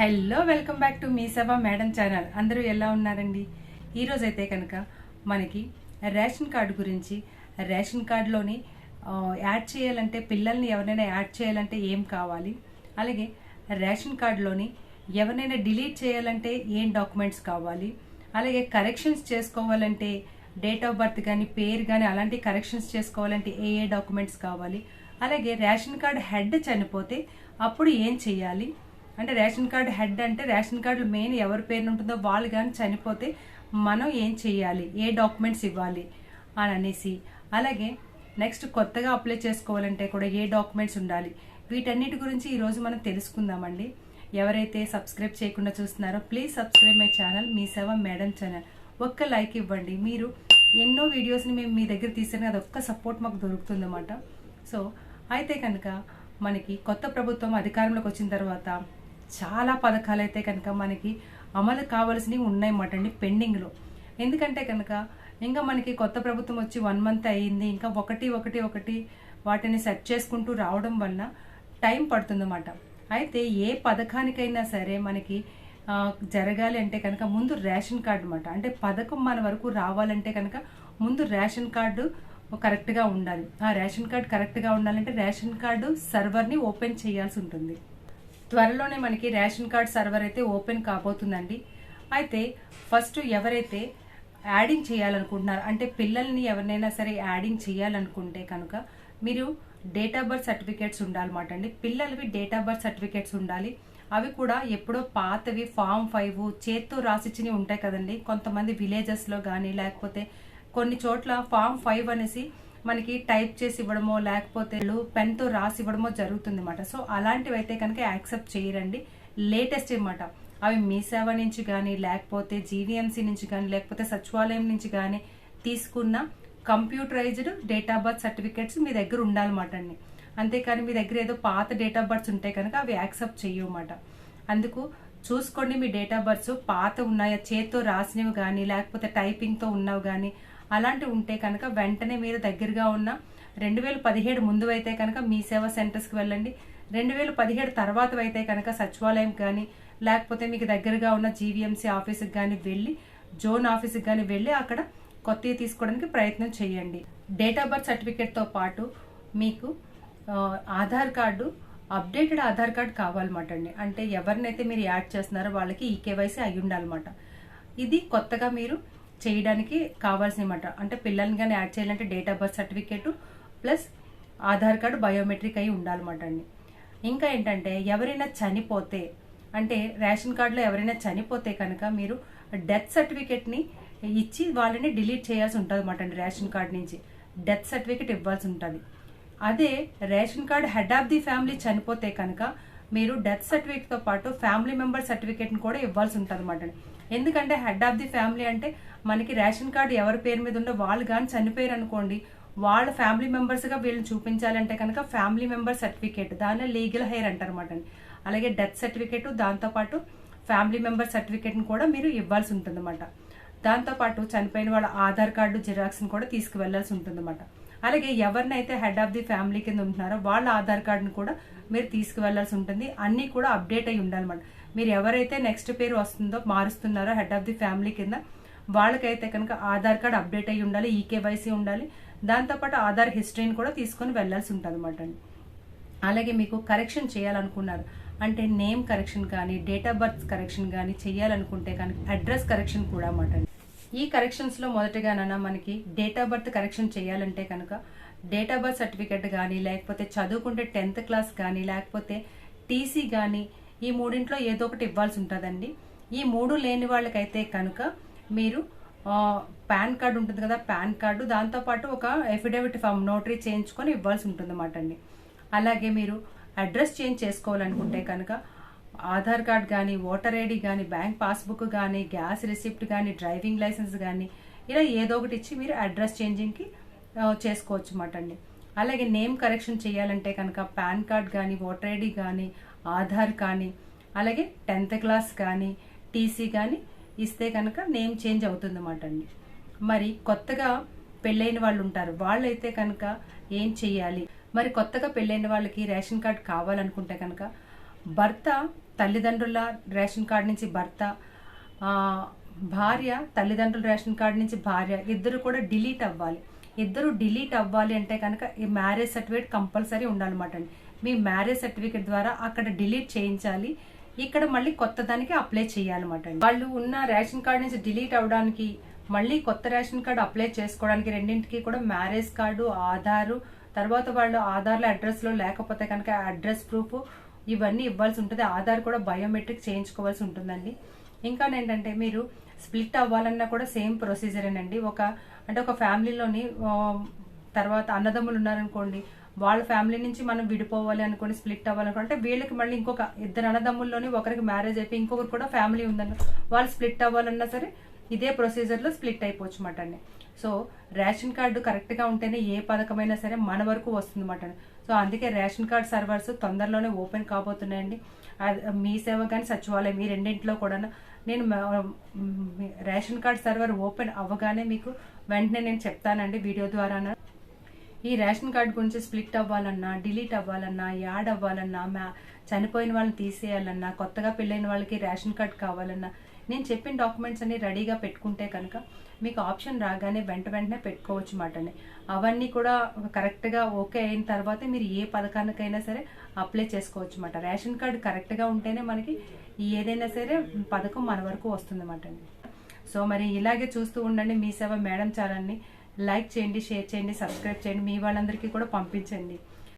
Hello welcome back to మీ సభ madam channel. అందరూ ఎలా ఉన్నారండి? ఈరోజు అయితే కనుక మనకి రేషన్ కార్డు గురించి రేషన్ కార్డులోని యాడ్ చేయాలంటే పిల్లల్ని ఎవరైనా యాడ్ చేయాలంటే ఏం కావాలి? అలాగే రేషన్ కార్డులోని ఎవరినైనా డిలీట్ చేయాలంటే ఏం డాక్యుమెంట్స్ కావాలి? అలాగే కరెక్షన్స్ చేసుకోవాలంటే డేట్ ఆఫ్ బర్త్ కానీ పేరు కానీ అలాంటి కరెక్షన్స్ చేసుకోవాలంటే ఏ ఏ డాక్యుమెంట్స్ కావాలి? అలాగే రేషన్ కార్డు హెడ్ చనిపోతే అప్పుడు ఏం చేయాలి? అంటే రేషన్ కార్డు హెడ్ అంటే రేషన్ కార్డు మెయిన్ ఎవరి పేరు ఉంటుందో వాళ్ళు కానీ చనిపోతే మనం ఏం చేయాలి? ఏ డాక్యుమెంట్స్ ఇవ్వాలి? అని అనేసి. అలాగే నెక్స్ట్ కొత్తగా అప్లై చేసుకోవాలంటే కూడా ఏ డాక్యుమెంట్స్ ఉండాలి? వీటన్నిటి గురించి ఈరోజు మనం తెలుసుకుందామండి. ఎవరైతే సబ్స్క్రైబ్ చేయకుండా చూస్తున్నారో please subscribe my channel Mee Seva madam channel. ఒక్క లైక్ ఇవ్వండి. మీరు ఎన్నో వీడియోస్ని మేము మీ దగ్గర తీసాను అది ఒక్క సపోర్ట్ మాకు దొరుకుతుందన్నమాట. సో అయితే కనుక మనకి కొత్త ప్రభుత్వం అధికారంలోకి వచ్చిన తర్వాత చాలా పథకాలు అయితే కనుక మనకి అమలు కావాల్సినవి ఉన్నాయన్నమాట అండి పెండింగ్లో. ఎందుకంటే కనుక ఇంకా మనకి కొత్త ప్రభుత్వం వచ్చి వన్ మంత్ అయ్యింది ఇంకా ఒకటి ఒకటి ఒకటి వాటిని సెట్ చేసుకుంటూ రావడం వలన టైం పడుతుందన్నమాట. అయితే ఏ పథకానికైనా సరే మనకి జరగాలి అంటే కనుక ముందు రేషన్ కార్డు అనమాట అంటే పథకం మన వరకు రావాలంటే కనుక ముందు రేషన్ కార్డు కరెక్ట్గా ఉండాలి. ఆ రేషన్ కార్డు కరెక్ట్గా ఉండాలంటే రేషన్ కార్డు సర్వర్ని ఓపెన్ చేయాల్సి ఉంటుంది. త్వరలోనే మనకి రేషన్ కార్డ్ సర్వర్ అయితే ఓపెన్ కాబోతుందండి. అయితే ఫస్ట్ ఎవరైతే యాడింగ్ చేయాలనుకుంటున్నారు అంటే పిల్లల్ని ఎవరినైనా సరే యాడింగ్ చేయాలనుకుంటే కనుక మీరు డేట్ ఆఫ్ బర్త్ సర్టిఫికేట్స్ ఉండాలన్నమాట అండి. పిల్లలవి డేట్ ఆఫ్ బర్త్ సర్టిఫికేట్స్ ఉండాలి. అవి కూడా ఎప్పుడో పాతవి ఫామ్ ఫైవ్ చేత్తో రాసిచ్చినవి ఉంటాయి కదండి. కొంతమంది విలేజెస్లో కానీ లేకపోతే కొన్ని చోట్ల ఫామ్ ఫైవ్ అనేసి మనకి టైప్ చేసి ఇవ్వడమో లేకపోతే పెన్తో రాసి ఇవ్వడమో జరుగుతుంది అనమాట సో అలాంటివి అయితే కనుక యాక్సెప్ట్ చేయరండి. లేటెస్ట్ అనమాట అవి మీ సేవ నుంచి కానీ లేకపోతే జీవీఎంసీ నుంచి కానీ లేకపోతే సచివాలయం నుంచి కానీ తీసుకున్న computerized date of birth certificates మీ దగ్గర ఉండాలన్నమాట అండి. అంతేకాని మీ దగ్గర ఏదో పాత డేట్ ఆఫ్ బర్త్స్ ఉంటాయి కనుక అవి యాక్సెప్ట్ చేయమాట అందుకు చూసుకోండి మీ డేట్ ఆఫ్ బర్త్స్ పాత ఉన్నాయా చేత్తో రాసినవి కానీ లేకపోతే టైపింగ్తో ఉన్నవి కానీ అలాంటివి ఉంటే కనుక వెంటనే మీరు దగ్గరగా ఉన్న రెండు వేల పదిహేడు ముందు అయితే కనుక మీ సేవా సెంటర్స్కి వెళ్ళండి. రెండు వేల పదిహేడు తర్వాత అయితే కనుక సచివాలయం కానీ లేకపోతే మీకు దగ్గరగా ఉన్న జీవీఎంసీ ఆఫీస్కి కానీ వెళ్ళి జోన్ ఆఫీస్కి కానీ వెళ్ళి అక్కడ కొత్తవి తీసుకోవడానికి ప్రయత్నం చేయండి. డేట్ ఆఫ్ బర్త్ సర్టిఫికేట్తో పాటు మీకు Aadhaar card updated Aadhaar card కావాలన్నమాట అండి. అంటే ఎవరినైతే మీరు యాడ్ చేస్తున్నారో వాళ్ళకి ఈ కేవైసీ అయి ఉండాలన్నమాట ఇది కొత్తగా మీరు చేయడానికి కావాల్సినమాట. అంటే పిల్లల్ని కానీ యాడ్ చేయాలంటే date of birth certificate plus Aadhaar card biometric అయి ఉండాలన్నమాట అండి. ఇంకా ఏంటంటే ఎవరైనా చనిపోతే అంటే రేషన్ కార్డులో ఎవరైనా చనిపోతే కనుక మీరు డెత్ సర్టిఫికేట్ని ఇచ్చి వాళ్ళని డిలీట్ చేయాల్సి ఉంటుంది అనమాట అండి రేషన్ కార్డు నుంచి. డెత్ సర్టిఫికేట్ ఇవ్వాల్సి ఉంటుంది. అదే ration card head of the family చనిపోతే కనుక మీరు డెత్ సర్టిఫికేట్తో పాటు ఫ్యామిలీ మెంబర్ సర్టిఫికేట్ని కూడా ఇవ్వాల్సి ఉంటుంది అనమాట ఎందుకంటే హెడ్ ఆఫ్ ది ఫ్యామిలీ అంటే మనకి రేషన్ కార్డు ఎవరి పేరు మీద ఉందో వాళ్ళు కానీ చనిపోయారు అనుకోండి వాళ్ళ ఫ్యామిలీ మెంబర్స్గా వీళ్ళని చూపించాలంటే కనుక ఫ్యామిలీ మెంబర్ సర్టిఫికేట్ దాన్ని లీగల్ హెయిర్ అంటారు అనమాట అలాగే డెత్ సర్టిఫికేట్ దాంతోపాటు ఫ్యామిలీ మెంబర్ సర్టిఫికేట్ని కూడా మీరు ఇవ్వాల్సి ఉంటుందన్నమాట. దాంతోపాటు చనిపోయిన వాళ్ళ ఆధార్ కార్డు జిరాక్స్ని కూడా తీసుకువెళ్ళాల్సి ఉంటుందన్నమాట. అలాగే ఎవరినైతే హెడ్ ఆఫ్ ది ఫ్యామిలీ కింద ఉంటున్నారో వాళ్ళ ఆధార్ కార్డుని కూడా మీరు తీసుకువెళ్ళాల్సి ఉంటుంది. అన్నీ కూడా అప్డేట్ అయి ఉండాలన్నమాట. మీరు ఎవరైతే నెక్స్ట్ పేరు వస్తుందో మారుస్తున్నారో హెడ్ ఆఫ్ ది ఫ్యామిలీ కింద వాళ్ళకైతే కనుక ఆధార్ కార్డ్ అప్డేట్ అయ్యి ఉండాలి ఈకేవైసీ ఉండాలి. దాంతోపాటు ఆధార్ హిస్టరీని కూడా తీసుకొని వెళ్ళాల్సి ఉంటుంది అనమాట అండి. అలాగే మీకు కరెక్షన్ చేయాలనుకున్నారు అంటే నేమ్ కరెక్షన్ కానీ డేట్ ఆఫ్ బర్త్ కరెక్షన్ కానీ చేయాలనుకుంటే కానీ అడ్రస్ కరెక్షన్ కూడా అన్నమాట అండి. ఈ కరెక్షన్స్లో మొదటగానైనా మనకి డేట్ ఆఫ్ బర్త్ కరెక్షన్ చేయాలంటే కనుక డేట్ ఆఫ్ బర్త్ సర్టిఫికేట్ కానీ లేకపోతే చదువుకుంటే టెన్త్ క్లాస్ కానీ లేకపోతే టీసీ కానీ ఈ మూడింట్లో ఏదో ఒకటి ఇవ్వాల్సి ఉంటుందండి. ఈ మూడు లేని వాళ్ళకైతే కనుక మీరు పాన్ కార్డు ఉంటుంది కదా పాన్ కార్డు దాంతోపాటు ఒక ఎఫిడేవిట్ ఫామ్ నోటరీ చేయించుకొని ఇవ్వాల్సి ఉంటుంది అన్నమాట అండి. అలాగే మీరు అడ్రస్ చేంజ్ చేసుకోవాలనుకుంటే కనుక ఆధార్ కార్డ్ కానీ ఓటర్ ఐడి కానీ బ్యాంక్ పాస్బుక్ కానీ గ్యాస్ రిసిప్ట్ కానీ డ్రైవింగ్ లైసెన్స్ కానీ ఇలా ఏదో ఒకటి ఇచ్చి మీరు అడ్రస్ చేంజింగ్కి చేసుకోవచ్చు అన్నమాట అండి. అలాగే నేమ్ కరెక్షన్ చేయాలంటే కనుక పాన్ కార్డ్ కానీ ఓటర్ ఐడి కానీ ఆధార్ కానీ అలాగే టెన్త్ క్లాస్ కానీ టీసీ కానీ ఇస్తే కనుక నేమ్ చేంజ్ అవుతుందన్నమాట అండి. మరి కొత్తగా పెళ్ళైన వాళ్ళు ఉంటారు. వాళ్ళైతే కనుక ఏం చెయ్యాలి? మరి కొత్తగా పెళ్ళైన వాళ్ళకి రేషన్ కార్డ్ కావాలనుకుంటే కనుక భర్త తల్లిదండ్రుల రేషన్ కార్డు నుంచి భర్త భార్య తల్లిదండ్రుల రేషన్ కార్డు నుంచి భార్య ఇద్దరు కూడా డిలీట్ అవ్వాలి. ఇద్దరు డిలీట్ అవ్వాలి అంటే కనుక ఈ మ్యారేజ్ సర్టిఫికేట్ కంపల్సరీ ఉండాలన్నమాట అండి. మీ మ్యారేజ్ సర్టిఫికేట్ ద్వారా అక్కడ డిలీట్ చేయించాలి. ఇక్కడ మళ్ళీ కొత్త దానికి అప్లై చేయాలన్నమాట వాళ్ళు ఉన్న రేషన్ కార్డు నుంచి డిలీట్ అవ్వడానికి మళ్ళీ కొత్త రేషన్ కార్డు అప్లై చేసుకోవడానికి రెండింటికి కూడా మ్యారేజ్ కార్డు ఆధారు తర్వాత వాళ్ళు ఆధార్లో అడ్రస్లో లేకపోతే కనుక అడ్రస్ ప్రూఫ్ ఇవన్నీ ఇవ్వాల్సి ఉంటుంది. ఆధార్ కూడా బయోమెట్రిక్ చేయించుకోవాల్సి ఉంటుందండి. ఇంకా ఏంటంటే మీరు స్ప్లిట్ అవ్వాలన్నా కూడా సేమ్ ప్రొసీజరేనండి ఒక అంటే ఒక ఫ్యామిలీలోని తర్వాత అన్నదమ్ములు ఉన్నారనుకోండి వాళ్ళ ఫ్యామిలీ నుంచి మనం విడిపోవాలి అనుకోండి స్ప్లిట్ అవ్వాలనుకుంటే వీళ్ళకి మళ్ళీ ఇంకొక ఇద్దరు అన్నదమ్ముల్లోని ఒకరికి మ్యారేజ్ అయిపోయి ఇంకొకరు కూడా ఫ్యామిలీ ఉందన్న వాళ్ళు స్ప్లిట్ అవ్వాలన్నా సరే ఇదే ప్రొసీజర్లో స్ప్లిట్ అయిపోవచ్చు అన్నమాట అండి. సో రేషన్ కార్డు కరెక్ట్గా ఉంటేనే ఏ పథకమైనా సరే మన వరకు వస్తుంది అన్నమాట సో అందుకే రేషన్ కార్డ్ సర్వర్స్ తొందరలోనే ఓపెన్ కాబోతున్నాయండి. అది మీ సేవ కానీ సచివాలయం ఈ రెండింటిలో కూడా నేను రేషన్ కార్డ్ సర్వర్ ఓపెన్ అవ్వగానే మీకు వెంటనే నేను చెప్తానండి వీడియో ద్వారా ఈ రేషన్ కార్డు గురించి స్ప్లిట్ అవ్వాలన్నా డిలీట్ అవ్వాలన్నా యాడ్ అవ్వాలన్నా మ్యా చనిపోయిన వాళ్ళని తీసేయాలన్నా కొత్తగా పెళ్ళైన వాళ్ళకి రేషన్ కార్డు కావాలన్నా నేను చెప్పిన డాక్యుమెంట్స్ అన్ని రెడీగా పెట్టుకుంటే కనుక మీకు ఆప్షన్ రాగానే వెంట వెంటనే పెట్టుకోవచ్చు మాటని అవన్నీ కూడా కరెక్ట్గా ఓకే అయిన తర్వాత మీరు ఏ పథకానికైనా సరే అప్లై చేసుకోవచ్చు అన్నమాట రేషన్ కార్డు కరెక్ట్గా ఉంటేనే మనకి ఏదైనా సరే పథకం మన వరకు వస్తుంది సో మరి ఇలాగే చూస్తూ ఉండండి. మీ సేవ మేడం చాలని లైక్ చేయండి షేర్ చేయండి సబ్స్క్రైబ్ చేయండి. మీ వాళ్ళందరికీ కూడా పంపించండి.